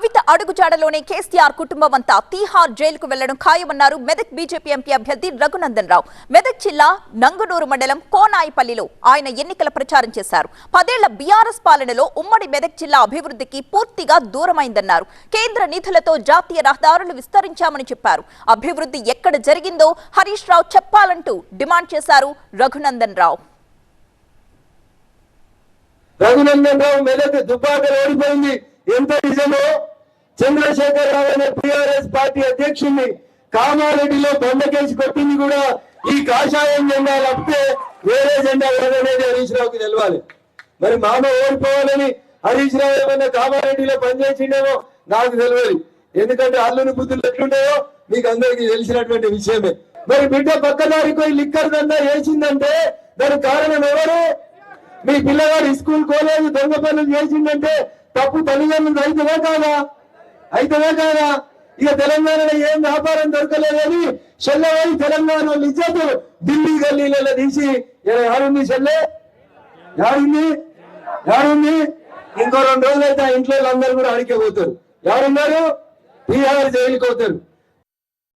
కవిత అడుగుజాడలోనే కేసీఆర్ కుటుంబం అంతా తీహార్ జైలుకు వెళ్ళడం ఖాయమన్నారు మెదక్ బీజేపీ ఎంపీ అభ్యర్థి రఘునందన్ రావు మెదక్ జిల్లా నంగునూరు మండలం కోనాయిపల్లిలో ఆయన ఎన్నికల ప్రచారం చేశారు. పదేళ్ళ బీఆర్ఎస్ పాలనలో ఉమ్మడి మెదక్ జిల్లా అభివృద్ధికి పూర్తిగా దూరమైందన్నారు. కేంద్ర నిధులతో జాతీయ రహదారులు విస్తరించామని చెప్పారు. అభివృద్ధి ఎక్కడ జరిగిందో హరీష్ రావు చెప్పాలంటూ డిమాండ్ చేశారు రఘునందన్ రావు రఘునందన్ రావు మెదక్ దుబ్బాకలు ఓడిపోయింది. ఎంత నిజమో చంద్రశేఖర్ రావు అనే టిఆర్ఎస్ పార్టీ అధ్యక్షుడిని కామారెడ్డిలో బండకేసి కొట్టింది కూడా ఈ కాషాయం జెండా తప్పితే వేరే జెండా ఎవరనేది హరీష్ రావుకి తెలవాలి. మరి మామ ఓడిపోవాలని హరీష్ రావు ఏమన్నా కామారెడ్డిలో పనిచేసిండేమో నాకు తెలియదు ఎందుకంటే అల్లుని బుద్ధులు ఎట్లుంటాయో మీకు అందరికీ తెలిసినటువంటి విషయమే. మరి బిడ్డ పక్కదారి పోయి లిక్కర్ దందా వేసిందంటే దానికి కారణం ఎవరు? మీ పిల్లగాడు స్కూల్ కాలేజ్ దొంగ పనులు చేసిందంటే తప్పు తల్లిదండ్రులు రైతులే కాదా? అయితేనే కాదా ఇక తెలంగాణలో ఏం వ్యాపారం దొరకలేదని చెల్లెవాడి తెలంగాణ వాళ్ళు ఇచ్చేది ఢిల్లీ గల్లీలలో తీసి ఎవరుంది యాడుంది చెల్లె? ఎవరుంది ఇంకో రెండు రోజులు అయితే ఆ ఇంట్లో అందరూ కూడా అడిగే పోతారు. ఎవరున్నారు బీహార్ జైలుకి పోతారు.